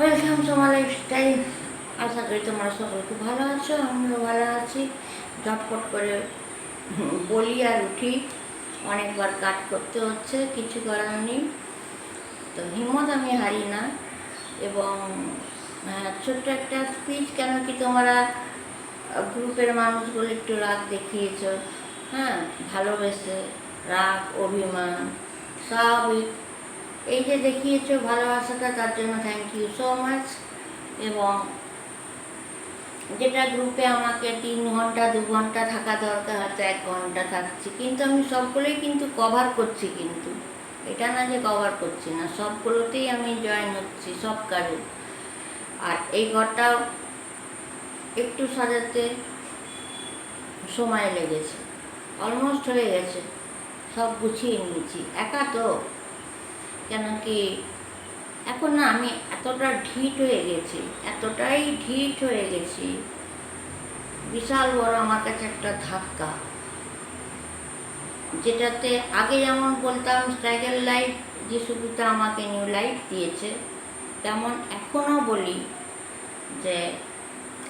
Welcome to my lifestyle আশা করি তোমরা সকল খুব ভালো আছো, আমিও ভালো আছি। ঝটপট করে বলি আর উঠি। অনেকবার কাট করতে হচ্ছে, কিছু করার নেই। তো হিম্মত আমি হারি না এবং ছোট্ট একটা স্পিচ কেন কি তোমরা গ্রুপের মানুষগুলো একটু রাগ দেখিয়েছ। হ্যাঁ ভালোবেসে, রাগ, অভিমান স্বাভাবিক এই যে দেখিয়েছো ভালোবাসাটা, তার জন্য থ্যাংক ইউ সো মাচ এবং যেটা গ্রুপে আমাকে তিন ঘণ্টা, দু ঘণ্টা থাকা দরকার হয়তো এক ঘণ্টা থাকছি। কিন্তু আমি সবগুলোই কিন্তু কভার করছি কিন্তু। এটা না যে কভার করছি না, সবগুলোতেই আমি জয়েন হচ্ছি, সব কাজে। আর এই ঘরটাও একটু সাজাতে সময় লেগেছে। অলমোস্ট হয়ে গেছে। সব গুছিয়ে নিয়েছি। একা তো। কেন কি? এখন না, আমি এতটা ঢিট হয়ে গেছি, এতটাই ঢিট হয়ে গেছি। বিশাল বড় আমার কাছে একটা ধাক্কা। যেটাতে আগে যেমন বলতাম স্ট্রাগল লাইফ যে সুবিধা আমাকে নিউ লাইফ দিয়েছে, তেমন এখনও বলি যে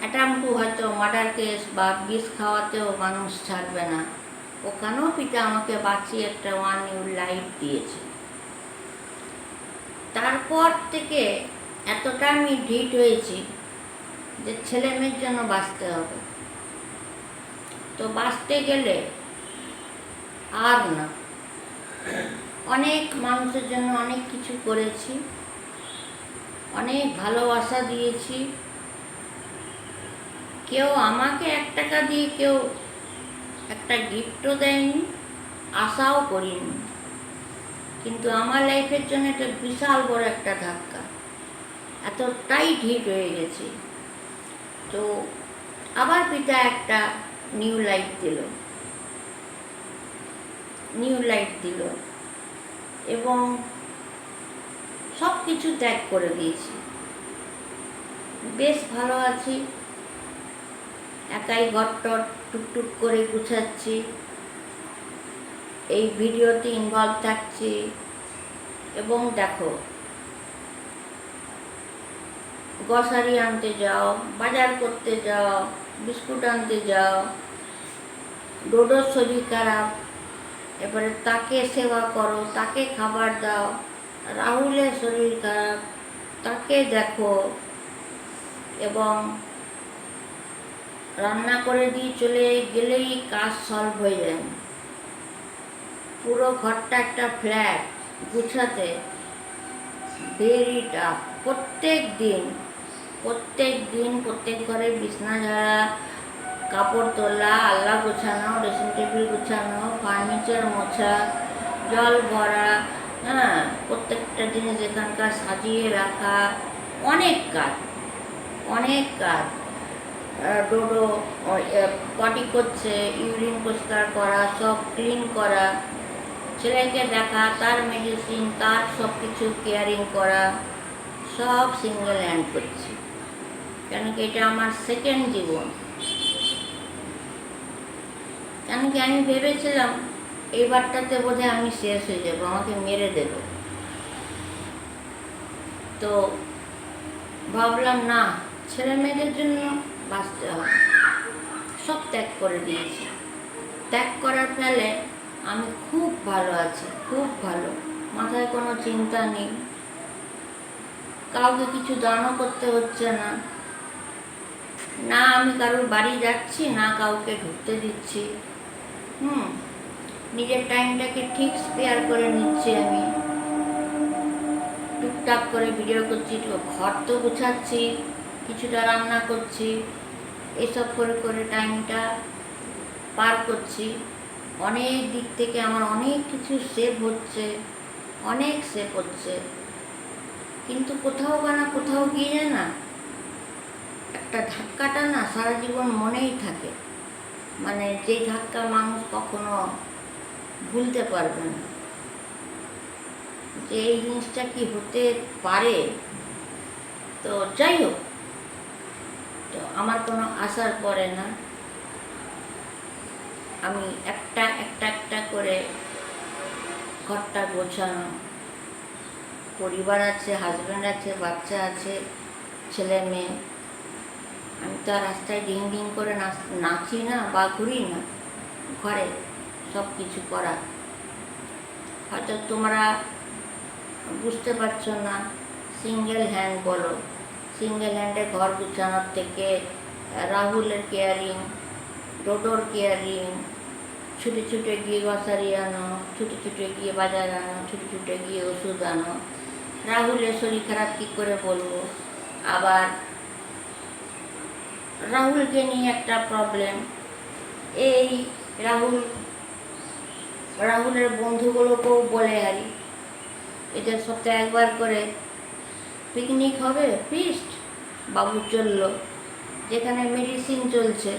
অ্যাটাম্পটু হয়তো মার্ডার কেস বা বিষ খাওয়াতেও মানুষ ছাড়বে না। ওখানেও পিতা আমাকে বাঁচিয়ে একটা ওয়ান নিউ লাইফ দিয়েছে? তারপর থেকে এতটা আমি ঢিট হয়েছি যে ছেলে মেয়ের জন্য বাঁচতে হবে। তো বাঁচতে গেলে আর না। অনেক মানুষের জন্য অনেক কিছু করেছি, অনেক ভালোবাসা দিয়েছি। কেউ আমাকে এক টাকা দিয়ে কেউ একটা গিফটও দেয়নি, আশাও করিনি। কিন্তু আমার লাইফের জন্য এটা বিশাল বড় একটা ধাক্কা। এতটাই ঢিট হয়ে গেছি। তো আবার পিতা একটা নিউ লাইফ দিল। নিউ লাইফ দিল এবং সব কিছু ত্যাগ করে দিয়েছি। বেশ ভালো আছি। একাই ঘরটর টুকটুক করে গুছাচ্ছি। এই ভিডিওতে ইনভলভ থাকছি এবং দেখো গ্রসারি আনতে যাও, বাজার করতে যাও, বিস্কুট আনতে যাও ডোডোর শরীর খারাপ, এবারে তাকে সেবা করো, তাকে খাবার দাও, রাহুলের শরীর খারাপ, তাকে দেখো এবং রান্না করে দিয়ে চলে গেলেই কাজ সলভ হয়ে যায়। পুরো ঘরটা একটা ফ্ল্যাট গুছাতে ভেরি প্রত্যেক দিন প্রত্যেক দিন প্রত্যেক ঘরে বিছনা ঝাড়া, কাপড় তোলা আল্লা গোছানো ড্রেসিং টেবিল গোছানো ফার্নিচার মোছা, জল ভরা হ্যাঁ প্রত্যেকটা জিনিস এখানকার সাজিয়ে রাখা, অনেক কাজ অনেক কাজ। ডোডো পটি করছে ইউরিন পরিষ্কার করা, সব ক্লিন করা। ছেলেকে দেখা, তার মেডিসিন তার সব কিছু কেয়ারিং করা, সব সিঙ্গেল হ্যান্ড করছি। কেন কি এটা আমার সেকেন্ড জীবন। কেন কি আমি ভেবেছিলাম, এইবারটাতে বোধহয় আমি শেষ হয়ে যাব, আমাকে মেরে দেবে। তো ভাবলাম, না, ছেলে মেয়েদের জন্য বাঁচতে হবে। সব ত্যাগ করে দিয়েছি। ত্যাগ করার ফলে আমি খুব ভালো আছি, খুব ভালো। মাথায় কোনো চিন্তা নেই। কাউকে কিছু দানও করতে হচ্ছে না। না আমি কারোর বাড়ি যাচ্ছি, না কাউকে ঢুকতে দিচ্ছি। হুম, নিজের টাইমটাকে ঠিক স্পেয়ার করে নিচ্ছি আমি। টুকটাক করে ভিডিও করছি ঘর তো গুছাচ্ছি, কিছুটা রান্না করছি, এসব করে করে টাইমটা পার করছি। অনেক দিক থেকে আমার অনেক কিছু সেভ হচ্ছে, অনেক সেভ হচ্ছে। কিন্তু কোথাও বা না কোথাও গিয়ে না, একটা ধাক্কাটা না সারা জীবন মনেই থাকে। মানে যেই ধাক্কা মানুষ কখনো ভুলতে পারবে না। যে এই জিনিসটা কি হতে পারে? তো যাই হোক, তো আমার কোনো আশার পরে না। আমি একটা একটা একটা করে ঘরটা গোছানো। পরিবার আছে হাজব্যান্ড আছে, বাচ্চা আছে, ছেলে, মেয়ে। আমি তো আর রাস্তায় ডিং ডিং করে নাচ, নাচি না বা ঘুরি না। ঘরে সব কিছু করা। হয়তো তোমরা বুঝতে পারছ না সিঙ্গেল হ্যান্ড বলো। সিঙ্গেল হ্যান্ডে ঘর গুছানোর থেকে রাহুলের কেয়ারিং ডোডোর কেয়ারিং, ছুটে ছুটে গিয়ে গ্রসারি আনো, ছুটে ছুটে গিয়ে বাজার আনো, ছুটে ছুটে গিয়ে ওষুধ আনো। রাহুলের শরীর খারাপ কী করে বলব? আবার রাহুলকে নিয়ে একটা প্রবলেম এই রাহুল, রাহুলের বন্ধুগুলোকেও বলে আরি। এদের সপ্তাহে একবার করে পিকনিক হবে ফিস্ট বাবু চলল যেখানে মেডিসিন চলছে।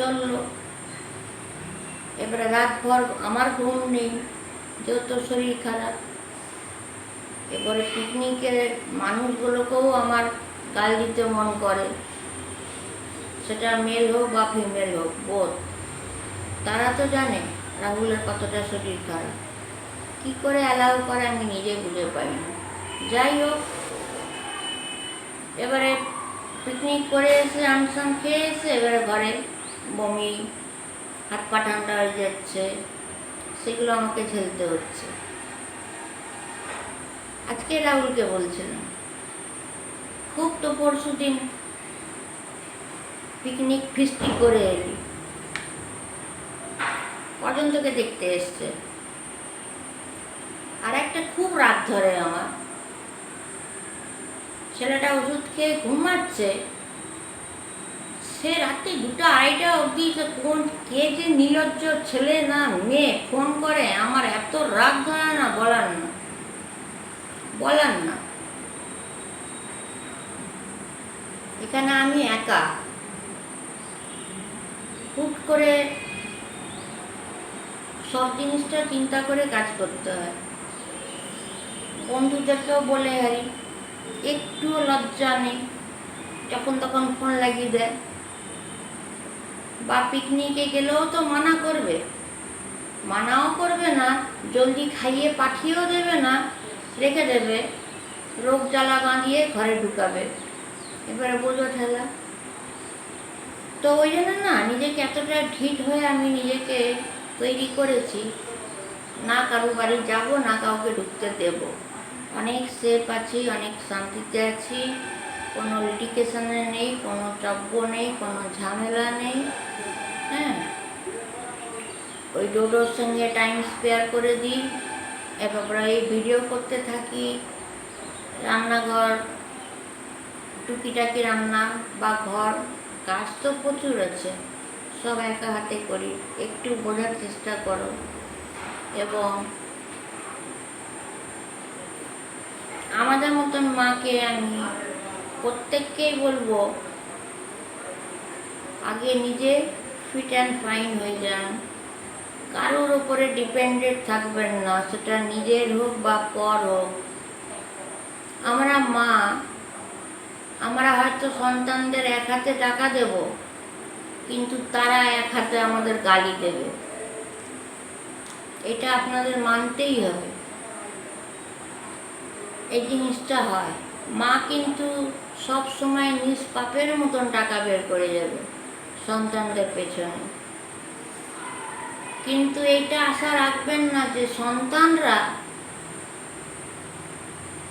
চলল এবারে রাতভর আমার ঘুম নেই, যেহেতু শরীর খারাপ। এবারে পিকনিকের মানুষগুলোকেও আমার গাল দিতে মন করে। সেটা মেল হোক বা ফিমেল হোক বোধ তারা তো জানে রাহুলের কতটা শরীর খারাপ। কী করে অ্যালাউ করে আমি নিজে বুঝে পাই না। যাই হোক, এবারে পিকনিক করে এসে আনসান খেয়ে এসে এবারে ঘরে বমি, হাত পা ঠান্ডা হয়ে যাচ্ছে, সেগুলো আমাকে ঝেলতে হচ্ছে। আজকে রাহুলকে বলছিলাম, খুব তো পরশু দিন পিকনিক ফিস্টি করে এলি। কজন তোকে দেখতে এসছে? আর একটা খুব রাগ ধরে আমার। ছেলেটা ওষুধ খেয়ে ঘুমাচ্ছে সে রাত্রি দুটো আড়াইটা অবধি কোন কে যে নির্লজ্জ ছেলে না মেয়ে। ফোন করে, আমার এত রাগ ধরে না, বলার না বলার না। এখানে আমি একা। হুট করে সব জিনিসটা চিন্তা করে কাজ করতে হয়। বন্ধুদেরকেও বলে হারি, একটুও লজ্জা নেই। যখন তখন ফোন লাগিয়ে দেয়। বা পিকনিকে গেলেও তো মানা করবে। মানাও করবে না, জলদি খাইয়ে পাঠিয়েও দেবে না, রেখে দেবে। রোগ জ্বালা বাঁধিয়ে ঘরে ঢুকাবে। এবারে বোঝো ঠেলা। তো ওই জন্য না, নিজেকে এতটা ঢিট হয়ে আমি নিজেকে তৈরি করেছি। না কারও বাড়ি যাব, না কাউকে ঢুকতে দেব। অনেক সেফ আছি, অনেক শান্তিতে আছি। কোনো লিটিকেশনে নেই, কোনো চব্য নেই, কোনো ঝামেলা নেই হ্যাঁ? ওই ডোডোর সঙ্গে টাইম স্পেয়ার করে দিই। এরপর এই ভিডিও করতে থাকি। রান্নাঘর, টুকিটাকি রান্না বা ঘর, কাজ তো প্রচুর আছে। সব একা হাতে করি। একটু বোঝার চেষ্টা করো। এবং আমাদের মতন মাকে আমি প্রত্যেককেই বলব, আগে নিজে ফিট অ্যান্ড ফাইন হয়ে যান। কারোর ওপরে ডিপেন্ডেন্ট থাকবেন না, সেটা নিজের হোক বা পর হোক। আমরা মা, আমরা হয়তো সন্তানদের এক হাতে টাকা দেব, কিন্তু তারা এক হাতে আমাদের গালি দেবে। এটা আপনাদের মানতেই হবে। এই জিনিসটা হয়। মা কিন্তু সব সময় নিজ পাপের মতন টাকা বের করে যাবে সন্তানদের পেছনে। কিন্তু এটা আশা রাখবেন না যে সন্তানরা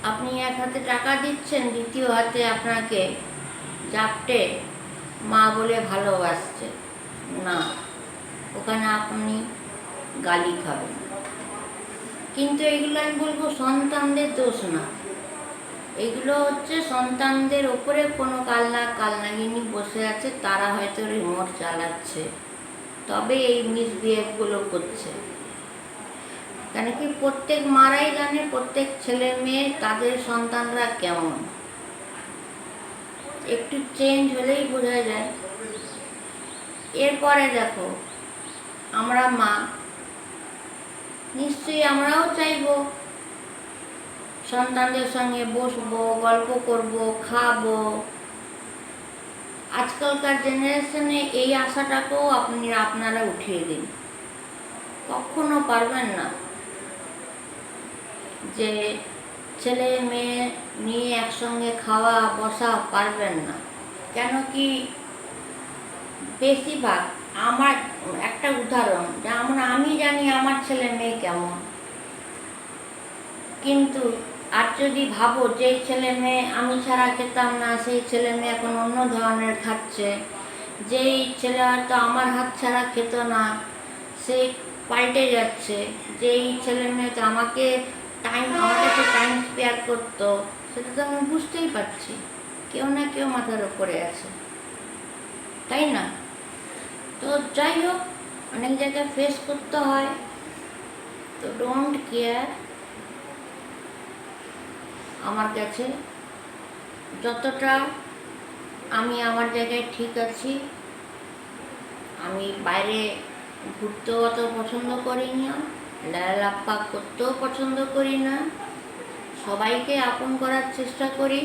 আপনি এক হাতে টাকা দিচ্ছেন, দ্বিতীয় হাতে আপনাকে জাপটে মা বলে ভালোবাসছে। না, ওখানে আপনি গালি খাবেন। কিন্তু এগুলো আমি বলব সন্তানদের দোষ না। এগুলো হচ্ছে সন্তানদের ওপরে কোনো কালনা কালনাগিনী বসে আছে, তারা হয়তো রিমোট চালাচ্ছে। তবে এই মিসবিহেভগুলো করছে। কেন কি প্রত্যেক মারাই জানে, প্রত্যেক ছেলে মেয়ে তাদের সন্তানরা কেমন। একটু চেঞ্জ হলেই বোঝা যায়। এরপরে দেখো, আমরা মা। নিশ্চয়ই আমরাও চাইব সন্তানদের সঙ্গে বসবো, গল্প করব, খাব। আজকালকার জেনারেশনে এই আশাটাকেও আপনি, আপনারা উঠিয়ে দিন। কখনো পারবেন না যে ছেলে, মেয়ে নিয়ে একসঙ্গে খাওয়া, বসা পারবেন না। কেন কি বেশিরভাগ আমার একটা উদাহরণ, যেমন আমি জানি আমার ছেলে মেয়ে কেমন। কিন্তু আর যদি ভাবো যে ছেলে মেয়ে আমি ছাড়া খেতাম না, সেই ছেলে মেয়ে এখন অন্য ধরনের খাচ্ছে। যেই ছেলে হয়তো আমার হাত ছাড়া খেত না, সে পাল্টে যাচ্ছে। যেই ছেলে মেয়ে তো আমাকে টাইম আমার কাছে টাইম স্পেয়ার করতো, সেটা তো আমি বুঝতেই পারছি। কেউ না কেউ মাথার ওপরে আছে। তাই না? তো যাই হোক, অনেক জায়গায় ফেস করতে হয়। তো ডোন্ট কেয়ার আমার কাছে। যতটা আমি আমার জায়গায় ঠিক আছি, আমি বাইরে ঘুরতেও অত পছন্দ করি না লাফা করতেও পছন্দ করি না। সবাইকে আপন করার চেষ্টা করি,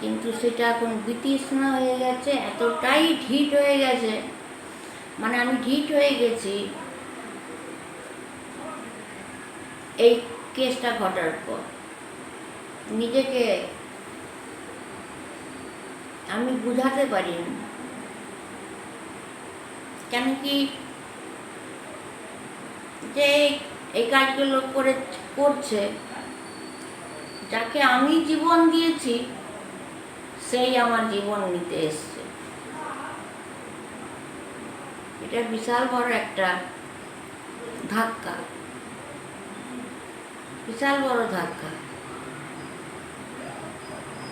কিন্তু সেটা এখন বিতৃষ্ণা হয়ে গেছে, এতটাই ঢিট হয়ে গেছে। মানে আমি ঢিট হয়ে গেছি। এই কেসটা ঘটার পর। নিজেকে আমি বুঝাতে পারিনি কেন কি যে এই কাজগুলো করে, করছে, যাকে আমি জীবন দিয়েছি, সেই আমার জীবন নিতে এসছে। এটা বিশাল বড় একটা ধাক্কা। বিশাল বড় ধাক্কা।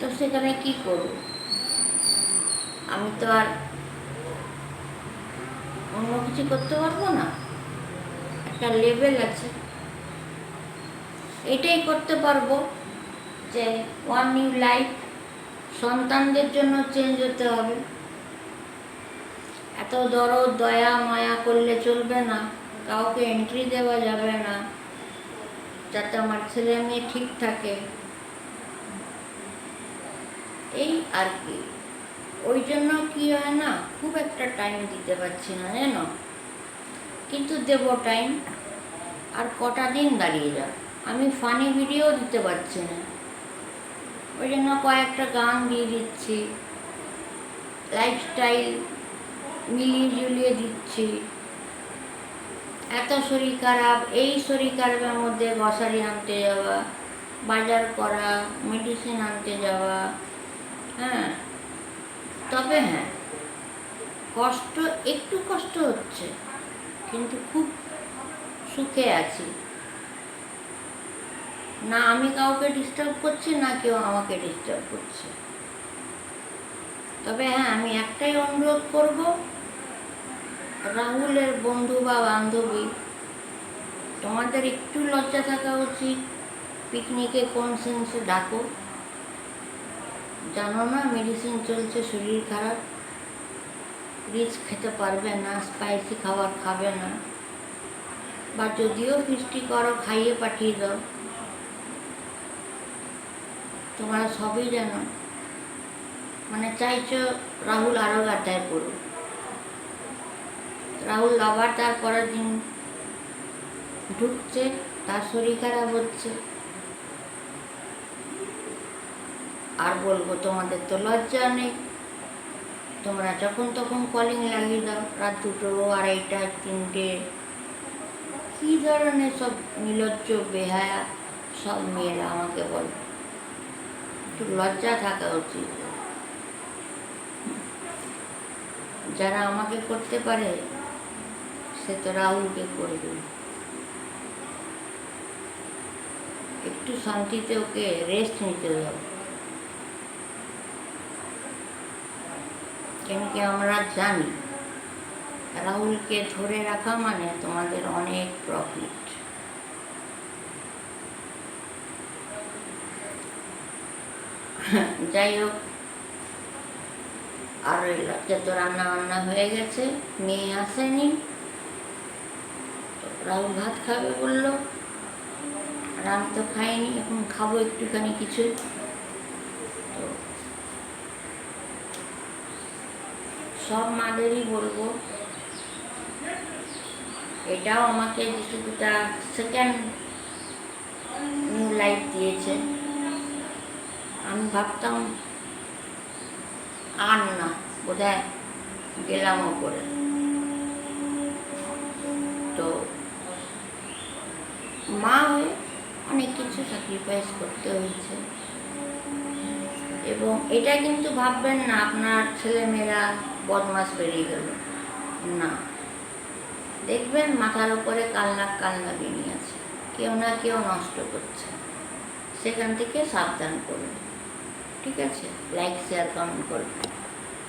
তো সেখানে কি করব? আমি তো আর অন্য কিছু করতে পারব না। একটা লেভেল আছে। এটাই করতে পারব যে ওয়ান নিউ লাইফ সন্তানদের জন্য চেঞ্জ হতে হবে। এত দরদ, দয়া, মায়া করলে চলবে না। কাউকে এন্ট্রি দেওয়া যাবে না। যাতে আমার ছেলে মেয়ে ঠিক থাকে। এই আর কি। ওই জন্য কি হয় না, খুব একটা টাইম দিতে পারছি না, জানো? কিন্তু দেব টাইম আর কটা দিন দাঁড়িয়ে যাক। আমি ফানি ভিডিও দিতে পারছি না। ওই জন্য কয়েকটা গান দিয়ে দিচ্ছি। লাইফস্টাইল মিলিয়ে জুলিয়ে দিচ্ছি। এত শরীর খারাপ, এই শরীর খারাপের মধ্যে গ্রসারি আনতে যাওয়া, বাজার করা মেডিসিন আনতে যাওয়া হ্যাঁ। তবে হ্যাঁ কষ্ট, একটু কষ্ট হচ্ছে, কিন্তু খুব সুখে আছি। না আমি কাউকে ডিস্টার্ব করছি, না কেউ আমাকে ডিস্টার্ব করছে। তবে হ্যাঁ আমি একটাই অনুরোধ করব, রাহুলের বন্ধু বা বান্ধবী, তোমাদের একটু লজ্জা থাকা উচিত পিকনিকে কোন সেন্সে ডাকো। জানো না মেডিসিন চলছে, শরীর খারাপ। রিচ খেতে পারবে না স্পাইসি খাবার খাবে না। বা যদিও ফিস্টি করো, খাইয়ে পাঠিয়ে দাও। তোমরা সবই জানো। মানে চাইছো রাহুল আরও গাটায় পড়ুক। রাহুল আবার তার পরের দিন ঢুকছে, তার শরীর খারাপ হচ্ছে। আর বলব, তোমাদের তো লজ্জা নেই। তোমরা যখন তখন কলিং লাগিয়ে দাও, রাত দুটো, আড়াইটা, তিনটে। কী ধরনের সব নির্লজ্জ বেহায়া, সব মেয়েরা আমাকে বলে। একটু লজ্জা থাকা উচিত। যারা আমাকে করতে পারে, সে তো রাহুলকে করবে একটু শান্তিতে ওকে রেস্ট নিতে দাও কেন কি আমরা জানি? রাহুলকে ধরে রাখা মানে তোমাদের অনেক প্রফিট যাই হোক, আর রাতে তো রান্না বান্না হয়ে গেছে, মেয়ে আসেনি। রাহুল ভাত খাবে বলল। আর আমি তো খাইনি, এখন খাব একটুখানি কিছু তো সব মাদেরই বলব। এটাও আমাকে যেটুকুটা সেকেন্ড নিউ লাইফ দিয়েছে। আমি ভাবতাম, আর না, বোধহয় গেলাম ওপরে। তো মা হয়ে অনেক কিছু স্যাক্রিফাইস করতে হয়েছে। এবং এটা কিন্তু ভাববেন না, আপনার ছেলেমেয়েরা বদমাস বেরিয়ে গেল। না। দেখবেন মাথার উপরে কালনা কালনা বেরিয়ে আছে। কেউ না কেউ নষ্ট করছে। সেখান থেকে সাবধান করুন। ঠিক আছে? লাইক শেয়ার কমেন্ট করবেন।